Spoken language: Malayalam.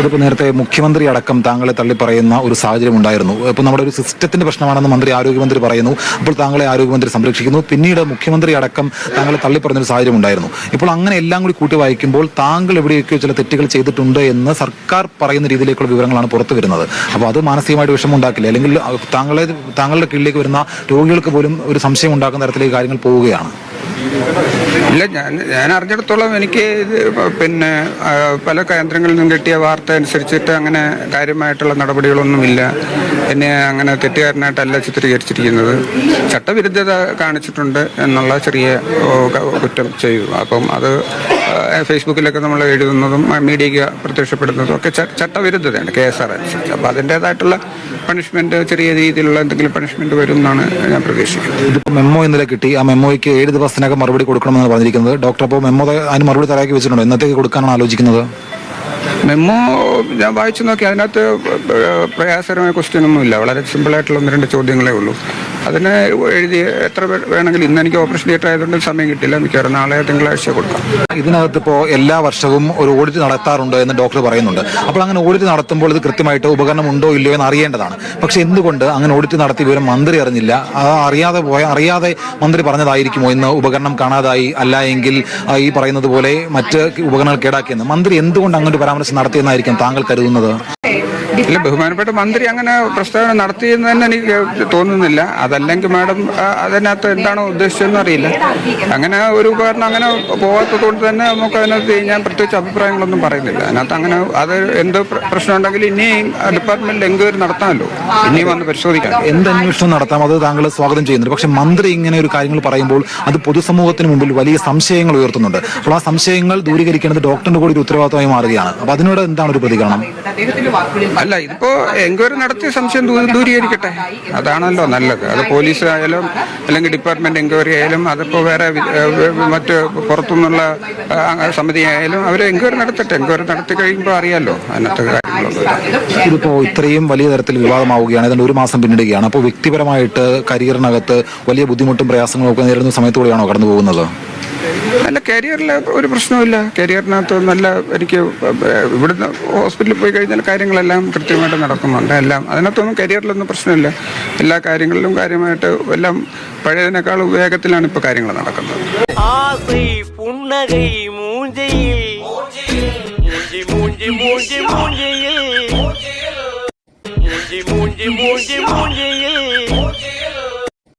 ഇതിപ്പോൾ നേരത്തെ മുഖ്യമന്ത്രി അടക്കം താങ്കളെ തള്ളിപ്പറയുന്ന ഒരു സാഹചര്യം ഉണ്ടായിരുന്നു. ഇപ്പോൾ നമ്മുടെ ഒരു സിസ്റ്റത്തിന്റെ പ്രശ്നമാണെന്ന് മന്ത്രി ആരോഗ്യമന്ത്രി പറയുന്നു. അപ്പോൾ താങ്കളെ ആരോഗ്യമന്ത്രി സംരക്ഷിക്കുന്നു. പിന്നീട് മുഖ്യമന്ത്രി അടക്കം താങ്കളെ തള്ളിപ്പറഞ്ഞൊരു സാഹചര്യം ഉണ്ടായിരുന്നു. ഇപ്പോൾ അങ്ങനെ എല്ലാം കൂടി കൂട്ടി വായിക്കുമ്പോൾ താങ്കൾ എവിടെയൊക്കെയോ ചില തെറ്റുകൾ ചെയ്തിട്ടുണ്ട് എന്ന് സർക്കാർ പറയുന്ന രീതിയിലേക്കുള്ള വിവരങ്ങളാണ് പുറത്തു വരുന്നത്. അപ്പോൾ അത് മാനസികമായിട്ട് വിഷമം ഉണ്ടാക്കില്ല. അല്ലെങ്കിൽ താങ്കളെ താങ്കളുടെ കീഴിലേക്ക് വരുന്ന രോഗികൾക്ക് പോലും ഒരു സംശയം ഉണ്ടാക്കുന്ന തരത്തിലേക്ക് കാര്യങ്ങൾ പോവുകയാണ്. ഇല്ല ഞാൻ ഞാൻ അറിഞ്ഞിടത്തോളം എനിക്ക് പിന്നെ പല കേന്ദ്രങ്ങളിൽ നിന്നും കിട്ടിയ വാർത്ത അനുസരിച്ചിട്ട് അങ്ങനെ കാര്യമായിട്ടുള്ള നടപടികളൊന്നുമില്ല. എന്നെ അങ്ങനെ തെറ്റുകാരനായിട്ടല്ല ചിത്രീകരിച്ചിരിക്കുന്നത്. ചട്ടവിരുദ്ധത കാണിച്ചിട്ടുണ്ട് എന്നുള്ള ചെറിയ കുറ്റം ചെയ്തു. അപ്പം അത് ഫേസ്ബുക്കിലൊക്കെ നമ്മൾ എഴുതുന്നതും മീഡിയയ്ക്ക് പ്രത്യക്ഷപ്പെടുന്നതും ഒക്കെ ചട്ടവിരുദ്ധതയാണ് കെ എസ് ആർ അനുസരിച്ച് അപ്പോൾ അതിന്റേതായിട്ടുള്ള പണിഷ്മെന്റ് ചെറിയ രീതിയിലുള്ള എന്തെങ്കിലും പണിഷ്മെന്റ് വരും എന്നാണ് ഞാൻ പ്രതീക്ഷിക്കുന്നത്. ഇതിപ്പോൾ മെമ്മോ ഇന്നലെ കിട്ടി. ആ മെമ്മോയ്ക്ക് ഏഴ് ദിവസത്തിനകം മറുപടി കൊടുക്കണമെന്നാണ് പറഞ്ഞിരിക്കുന്നത്. ഡോക്ടർ അപ്പോൾ മെമ്മോ അതിന് മറുപടി തയ്യാറാക്കി വെച്ചിട്ടുണ്ടോ? എന്നത്തേക്ക് കൊടുക്കാനാണ് ആലോചിക്കുന്നത്? മെമ്മോ ഞാൻ വായിച്ചു നോക്കി. അതിനകത്ത് പ്രയാസകരമായ ക്വസ്റ്റ്യൻ ഒന്നുമില്ല വളരെ സിമ്പിളായിട്ടുള്ള ഒന്ന് രണ്ട് ചോദ്യങ്ങളേ ഉള്ളൂ. അതിന് എഴുതി എത്ര വേണമെങ്കിലും ഇന്ന് എനിക്ക് ഓപ്പറേഷൻ തിയേറ്റർ ആയതുകൊണ്ട് സമയം കിട്ടില്ല. മിക്കവാറും നാളെ തിങ്കളാഴ്ച കൊടുക്കാം. ഇതിനകത്ത് ഇപ്പോൾ എല്ലാ വർഷവും ഒരു ഓഡിറ്റ് നടത്താറുണ്ട് എന്ന് ഡോക്ടർ പറയുന്നുണ്ട്. അപ്പോൾ അങ്ങനെ ഓഡിറ്റ് നടത്തുമ്പോൾ ഇത് കൃത്യമായിട്ട് ഉപകരണം ഉണ്ടോ ഇല്ലയോ എന്ന് അറിയേണ്ടതാണ്. പക്ഷേ എന്തുകൊണ്ട് അങ്ങനെ ഓഡിറ്റ് നടത്തി വിവരം മന്ത്രി അറിഞ്ഞില്ല? അറിയാതെ പോയ അറിയാതെ മന്ത്രി പറഞ്ഞതായിരിക്കുമോ ഇന്ന് ഉപകരണം കാണാതായി? അല്ല എങ്കിൽ ഈ പറയുന്നത് പോലെ മറ്റ് ഉപകരണങ്ങൾ കേടാക്കിയെന്ന്. മന്ത്രി എന്തുകൊണ്ട് അങ്ങോട്ട് ഒരു നടത്തിയെന്നായിരിക്കും താങ്കൾ കരുതുന്നത്? ഇല്ല ബഹുമാനപ്പെട്ട മന്ത്രി അങ്ങനെ പ്രസ്താവന നടത്തിയെന്ന് തന്നെ എനിക്ക് തോന്നുന്നില്ല. അതല്ലെങ്കിൽ മാഡം അതിനകത്ത് എന്താണോ ഉദ്ദേശിച്ചതെന്ന് അറിയില്ല. അങ്ങനെ ഒരു ഉപകരണം അങ്ങനെ പോകാത്തത് കൊണ്ട് തന്നെ നമുക്ക് അതിനകത്ത് ഞാൻ പ്രത്യേകിച്ച് അഭിപ്രായങ്ങളൊന്നും പറയുന്നില്ല. അതിനകത്ത് അങ്ങനെ അത് എന്തോ പ്ര- പ്രശ്നം ഉണ്ടെങ്കിൽ ഇനിയും ഡിപ്പാർട്ട്മെന്റിൽ എൻക്വയറി നടത്താമല്ലോ. ഇനിയും വന്ന് പരിശോധിക്കാം എന്ത് അന്വേഷണം നടത്താം? അത് താങ്കൾ സ്വാഗതം ചെയ്യുന്നുണ്ട്. പക്ഷെ മന്ത്രി ഇങ്ങനെ ഒരു കാര്യങ്ങൾ പറയുമ്പോൾ അത് പൊതുസമൂഹത്തിന് മുമ്പിൽ വലിയ സംശയങ്ങൾ ഉയർത്തുന്നുണ്ട്. അപ്പോൾ ആ സംശയങ്ങൾ ദൂരീകരിക്കേണ്ടത് ഡോക്ടറിന്റെ കൂടി ഒരു ഉത്തരവാദിത്തമായി മാറുകയാണ്. അപ്പൊ അതിനോട് എന്താണ് ഒരു പ്രതികരണം? അല്ല ഇതിപ്പോ എൻക്വയറി നടത്തി സംശയം ദൂരീകരിക്കട്ടെ. അതാണല്ലോ നല്ലത്. അത് പോലീസ് ആയാലും അല്ലെങ്കിൽ ഡിപ്പാർട്ട്മെന്റ് എൻക്വയറി ആയാലും അതിപ്പോ വേറെ മറ്റ് പുറത്തുനിന്നുള്ള സമിതി ആയാലും അവർ എൻക്വയറി നടത്തട്ടെ. എൻക്വയറി നടത്തി കഴിയുമ്പോൾ അറിയാലോ അതിനകത്ത് കാര്യങ്ങളൊന്നും ഇതിപ്പോ ഇത്രയും വലിയ തരത്തിൽ വിവാദമാവുകയാണ്. ഏതാണ്ട് ഒരു മാസം പിന്നിടുകയാണ്. അപ്പോൾ വ്യക്തിപരമായിട്ട് കരിയറിനകത്ത് വലിയ ബുദ്ധിമുട്ടും പ്രയാസങ്ങളും ഒക്കെ നേരിടുന്ന സമയത്തൂടെയാണോ കടന്നു പോകുന്നത് അല്ല കരിയറിൽ ഒരു പ്രശ്നമില്ല കരിയറിനകത്ത് നല്ല എനിക്ക് ഇവിടുന്ന് ഹോസ്പിറ്റലിൽ പോയി കഴിഞ്ഞാൽ കാര്യങ്ങളെല്ലാം കൃത്യമായിട്ട് നടക്കുന്നുണ്ട്. എല്ലാം അതിനകത്തൊന്നും കരിയറിലൊന്നും പ്രശ്നമില്ല. എല്ലാ കാര്യങ്ങളിലും കാര്യമായിട്ട് എല്ലാം പഴയതിനേക്കാൾ വേഗത്തിലാണ് ഇപ്പോൾ കാര്യങ്ങൾ നടക്കുന്നത്. മൂഞ്ചിയിൽ. മൂഞ്ചി മൂഞ്ചി മൂഞ്ചിയിൽ.